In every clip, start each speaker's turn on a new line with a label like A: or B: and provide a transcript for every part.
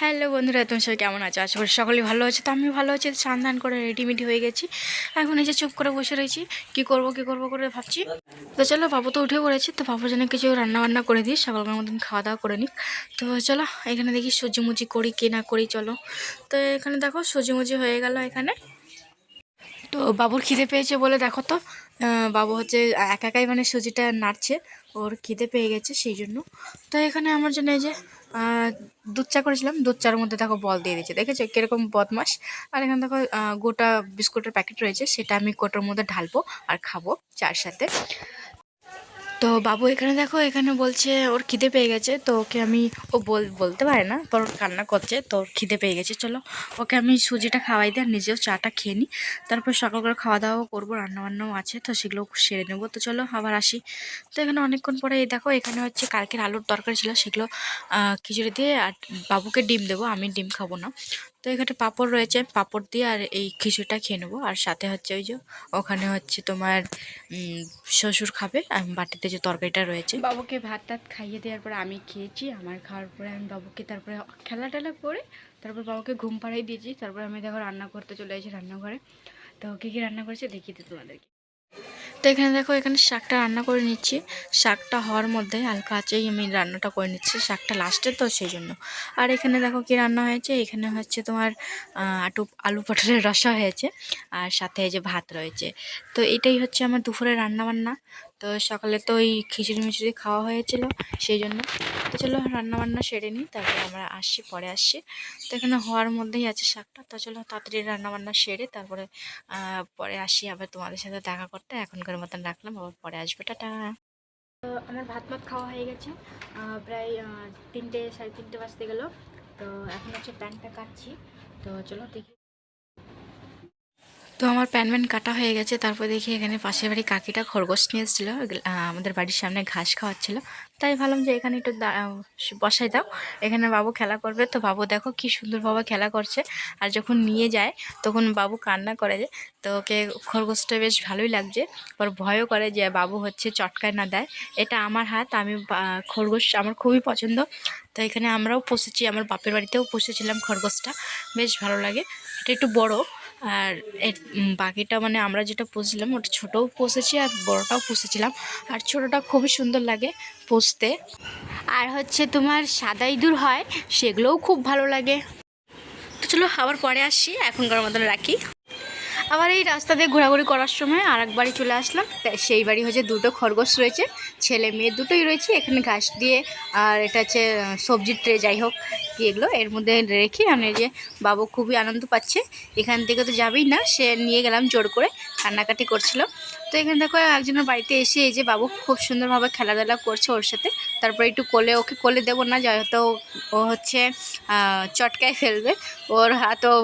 A: Hello বন্ধুরা তুমি সবাই কেমন আছো? আশা করি সকলেই ভালো আছে। তো আমি ভালো আছি, স্নান করে রেডিমেডি হয়ে গেছি। এখন এই যে চুপ করে বসে রয়েছি, কি করব কি করব করে ভাবছি। তো চলো, বাবু তো উঠে পড়েছে, তো বাবুর জন্য কিছু রান্না বান্না করে দিই, সকালকার মতন খাওয়া দাওয়া করে নিই তো চলো, এখানে দেখি সুজি মুজি করি কি না করি, চলো। তো এখানে দেখো সুজি মুজি হয়ে গেল এখানে। তো বাবুর খিদে পেয়েছে বলে দেখো তো বাবু হচ্ছে একা একাই মানে সুজিটা নাড়ছে, ওর খিদে পেয়ে গেছে সেই জন্য। তো এখানে আমার জন্য এই যে দুধ চা করেছিলাম দুধ চার মধ্যে দেখো বল দিয়ে দিয়েছে, দেখেছ? কীরকম বদমাস আর এখানে দেখো গোটা বিস্কুটের প্যাকেট রয়েছে, সেটা আমি কোটোর মধ্যে ঢালবো আর খাব চার সাথে। তো বাবু এখানে দেখো, এখানে বলছে ওর খিদে পেয়ে গেছে, তো ওকে আমি, ও বল, বলতে পারে না, পর কান্না করছে, তো খিদে পেয়ে গেছে, চলো। ওকে আমি সুজিটা খাওয়াই দিই আর নিজেও চাটা খেয়ে নিই তারপর সকাল করে খাওয়া দাওয়া করব, রান্নাবান্নাও আছে, তো সেগুলো সেরে নেব, তো চলো আবার আসি। তো এখানে অনেকক্ষণ পরে এই দেখো, এখানে হচ্ছে কালকের আলুর তরকারি ছিল, সেগুলো খিচুড়ি দিয়ে আর বাবুকে ডিম দেবো, আমি ডিম খাব না। তো এখানে পাঁপড় রয়েছে, পাঁপড় দিয়ে আর এই খিচুড়িটা খেয়ে নেব। আর সাথে হচ্ছে ওই যে, ওখানে হচ্ছে তোমার শ্বশুর খাবে, আর বাটিতে যে তরকারিটা রয়েছে। বাবুকে ভাত টাত খাইয়ে দেওয়ার পরে আমি খেয়েছি, আমার খাওয়ার পরে আমি বাবুকে তারপরে খেলা টেলা করে তারপর বাবুকে ঘুম পাড়াই দিয়েছি। তারপরে আমি দেখো রান্না করতে চলে এসেছি রান্নাঘরে। তো কী কী রান্না করেছে দেখিয়ে দিই তোমাদেরকে। তো এখানে দেখো, এখানে শাকটা রান্না করে নিচ্ছি। শাকটা হওয়ার মধ্যে হালকা আছেই আমি রান্নাটা করে নিচ্ছি, শাকটা লাস্টে তো সেই জন্য আর এখানে দেখো কি রান্না হয়েছে, এখানে হচ্ছে তোমার আটু, আলু পটলের রসা হয়েছে, আর সাথে যে ভাত রয়েছে। তো এটাই হচ্ছে আমার দুপুরে রান্না বান্না তো সকালে তো ওই খিচুড়ি মিচুড়ি খাওয়া হয়েছিল সেই জন্য তো চলো রান্না বান্না সেরে নিই, তারপরে আমরা আসছি, পরে আসছি। তো এখানে হওয়ার মধ্যেই আছে শাকটা, তো চলো তাড়াতাড়ি রান্না বান্না সেরে তারপরে পরে আসি আবার তোমাদের সাথে দেখা করতে। এখনকার মতন রাখলাম, আবার পরে আসবে, টাটা। আমার ভাত ভাত খাওয়া হয়ে গেছে প্রায় তিনটে, সাড়ে তিনটে বাজতে গেলো। তো এখন হচ্ছে প্যান্টটা কাটছি, তো চলো দেখি। তো আমার প্যান ম্যান কাটা হয়ে গেছে। তারপর দেখি এখানে পাশের বাড়ি কাকিটা খরগোশ নিয়ে এসেছিল। আমাদের বাড়ির সামনে ঘাস খাওয়াচ্ছিলো। তাই ভাবলাম যে এখানে একটু বসাই দাও। এখানে বাবু খেলা করবে। তো বাবু দেখো কি সুন্দর বাবা খেলা করছে। আর যখন নিয়ে যায়, তখন বাবু কান্না করে যে, তো ওকে খরগোশটা বেশ ভালোই লাগছে। পর ভয়ও করে যে বাবু হচ্ছে চটকায় না দেয়। এটা আমার হাত, আমি খরগোশ আমার খুবই পছন্দ। তো এখানে আমরাও পুষেছি, আমার বাপের বাড়িতেও পুষেছিলাম খরগোশটা। বেশ ভালো লাগে। এটা একটু বড়। আর এর বাকিটা মানে আমরা যেটা পুষছিলাম, ওটা ছোটও পুষেছি আর বড়টাও পুষেছিলাম। আর ছোটটা খুবই সুন্দর লাগে পুষতে। আর হচ্ছে তোমার সাদা ইঁদুর হয়, সেগুলোও খুব ভালো লাগে। তো চলো আবার পরে আসি এখনকার মতন রাখি। আবার এই রাস্তা দিয়ে ঘোরাঘুরি করার সময় আর এক বাড়ি চলে আসলাম। সেই বাড়ি হচ্ছে দুটো খরগোশ রয়েছে, ছেলে মেয়ে দুটোই রয়েছে, এখানে ঘাস দিয়ে আর এটা হচ্ছে সবজির ট্রে, যাই হোক, কি এগুলো, এর মধ্যে রেখে আমি যে বাবু খুবই আনন্দ পাচ্ছে। এখান থেকে তো যাবেই না, সে নিয়ে গেলাম জোর করে, কান্নাকাটি করছিল। তো এখানে দেখো একজনের বাড়িতে এসে এই যে বাবু খুব সুন্দরভাবে খেলাধুলা করছে ওর সাথে। তারপরে একটু কোলে, ওকে কোলে দেবো না হয়তো ও হচ্ছে চটকায় ফেলবে। ওর হাতও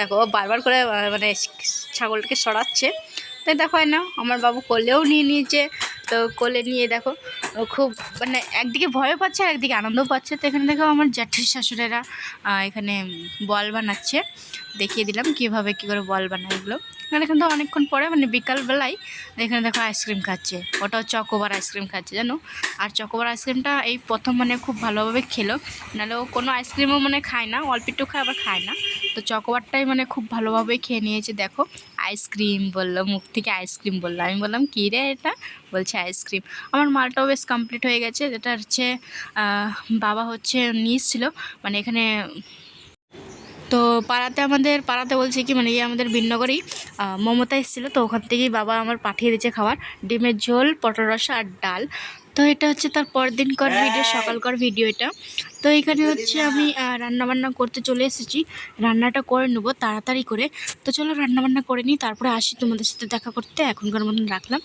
A: দেখো বারবার করে মানে ছাগলটাকে সরাচ্ছে। তাই দেখো হয় না আমার বাবু কোলেও নিয়ে নিয়েছে। তো কোলে নিয়ে দেখো খুব মানে একদিকে ভয়ও পাচ্ছে আর একদিকে আনন্দও পাচ্ছে। তো এখানে দেখো, আমার জ্যাঠির শাশুড়েরা এখানে বল বানাচ্ছে। দেখিয়ে দিলাম কীভাবে কি করে বল বানায় এগুলো। এখানে কিন্তু অনেকক্ষণ পরে মানে বিকালবেলায় এখানে দেখো আইসক্রিম খাচ্ছে। ওটাও চকোবার আইসক্রিম খাচ্ছে, জানো? আর চকোবার আইসক্রিমটা এই প্রথম মানে খুব ভালোভাবে খেলো। নাহলে ও কোনো আইসক্রিমও মানে খায় না, অল্প একটু খায়, আবার খায় না। তো চকোবারটাই মানে খুব ভালোভাবেই খেয়ে নিয়েছে, দেখো। আইসক্রিম বলল, মুখ থেকে আইসক্রিম বলল। আমি বললাম, কী রে এটা? বলছে আইসক্রিম আমার মালটাও বেশ কমপ্লিট হয়ে গেছে। যেটা হচ্ছে বাবা হচ্ছে নিয়ে এসেছিল। মানে এখানে তো পাড়াতে আমাদের, পাড়াতে বলছে কি মানে ইয়ে আমাদের বিনগরেই মমতা এসেছিল, তো ওখান থেকেই বাবা আমার পাঠিয়ে দিয়েছে খাবার, ডিমের ঝোল, পটল রসা আর ডাল। তো এটা হচ্ছে তার পরের দিনকার ভিডিও সকালকার ভিডিও এটা। তো এখানে হচ্ছে আমি রান্নাবান্না করতে চলে এসেছি। রান্নাটা করে নেব তাড়াতাড়ি করে। তো চলো রান্নাবান্না করে নিই, তারপরে আসি তোমাদের সাথে দেখা করতে, এখনকার মতন রাখলাম।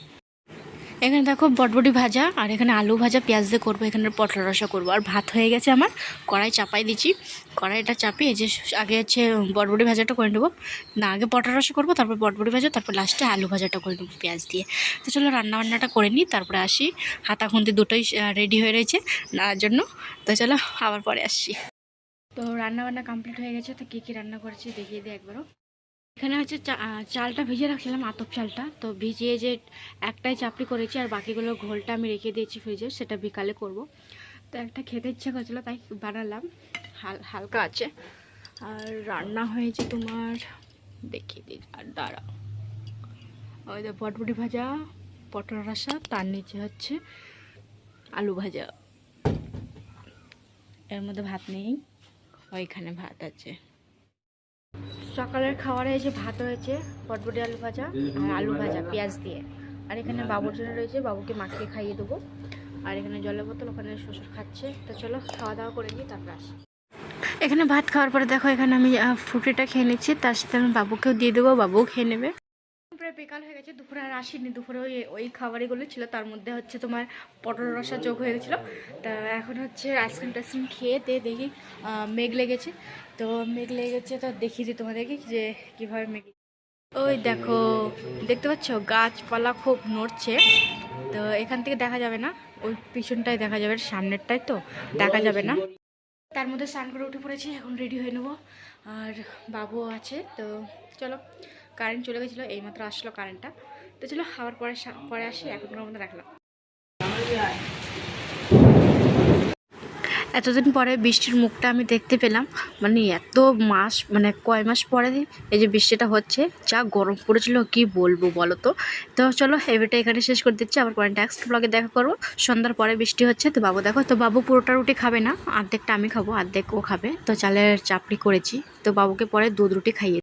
A: এখানে দেখো বটবটি ভাজা, আর এখানে আলু ভাজা, পেঁয়াজ দিয়ে করব। এখানে পটল রসা করব। আর ভাত হয়ে গেছে আমার, কড়াই চাপাই দিচ্ছি। কড়াইটা চাপিয়ে যে আগে হচ্ছে বটবটি ভাজাটা করে নেব। না, আগে পটল রসা করব, তারপর বটবটি ভাজা, তারপর লাস্টে আলু ভাজাটা করে নেব পেঁয়াজ দিয়ে। তো চলো রান্নাবান্নাটা করে নিই, তারপরে আসি। হাতা খুন্তি দুটোই রেডি হয়ে রয়েছে নাড়ার জন্য। তো চলো আবার পরে আসছি। তো রান্না বান্না কমপ্লিট হয়ে গেছে, তো কী কী রান্না করেছি দেখিয়ে দিই একবারও। এখানে হচ্ছে চালটা ভিজিয়ে রাখছিলাম, আতপ চালটা। তো ভিজিয়ে যে একটাই চাপড়ি করেছি আর বাকিগুলো ঘোলটা আমি রেখে দিয়েছি ফ্রিজে সেটা বিকালে করব। তো একটা খেতে ইচ্ছা করছিল, তাই বানালাম। হাল, হালকা আছে। আর রান্না হয়েছে তোমার, দেখিয়ে দিই, আর দাঁড়া ওই যে পটপটি ভাজা, পটল রসা, তার নিচে হচ্ছে আলু ভাজা। এর মধ্যে ভাত নেই, ওইখানে ভাত আছে। সকালের খাবারে এই যে ভাত হয়েছে পটপটি আলু ভাজা আর আলু ভাজা। পেঁয়াজ দিয়ে। আর এখানে বাবুর জন্য রয়েছে বাবুকে মাখিয়ে খাইয়ে দেবো। আর এখানে জলের বোতল ওখানে শ্বশুর খাচ্ছে। তো চলো খাওয়া দাওয়া করে নিই তারপর আসি। এখানে ভাত খাওয়ার পরে দেখো এখানে আমি ফুটিটা খেয়ে নিচ্ছি। তার সাথে আমি বাবুকেও দিয়ে দেবো বাবুও খেয়ে নেবে। প্রায় বিকাল হয়ে গেছে, দুপুরে আর আসিনি। দুপুরে ওই ওই খাবারগুলো ছিল, তার মধ্যে হচ্ছে তোমার পটল রসা যোগ হয়ে গেছিল। তা এখন হচ্ছে আইসক্রিম টাইসক্রিম খেয়ে দেখি মেঘ লেগেছে। তো মেঘ লেগেছে, তো দেখিয়ে দিই তোমাদেরকে যে কীভাবে মেঘ ওই দেখো, দেখতে পাচ্ছ? গাছপালা খুব নড়ছে। তো এখান থেকে দেখা যাবে না, ওই পিছনটাই দেখা যাবে সামনেরটাই তো দেখা যাবে না। তার মধ্যে স্নান করে উঠে পড়েছি, এখন রেডি হয়ে নেব। আর বাবু আছে, তো চলো। কারেন্ট চলে গেছিল, এইমাত্র আসলো কারেন্টটা তো চলো, আবার পরে পরে আসি এখনকার মধ্যে রাখলাম। এতদিন পরে বৃষ্টির মুখটা আমি দেখতে পেলাম। মানে এত মাস মানে কয় মাস পরে এই যে বৃষ্টিটা হচ্ছে, যা গরম পড়েছিল, কি বলব বলো তো? তো চলো এবারটা এখানে শেষ করে দিচ্ছি। আবার পরে নেক্সট ব্লগে দেখা করব। সন্ধ্যার পরে বৃষ্টি হচ্ছে, তো বাবু দেখো, তো বাবু পুরোটা রুটি খাবে না, অর্ধেকটা আমি খাব, অর্ধেক ও খাবে। তো চালের চাপড়ি করেছি, তো বাবুকে পরে দুধ রুটি খাইয়ে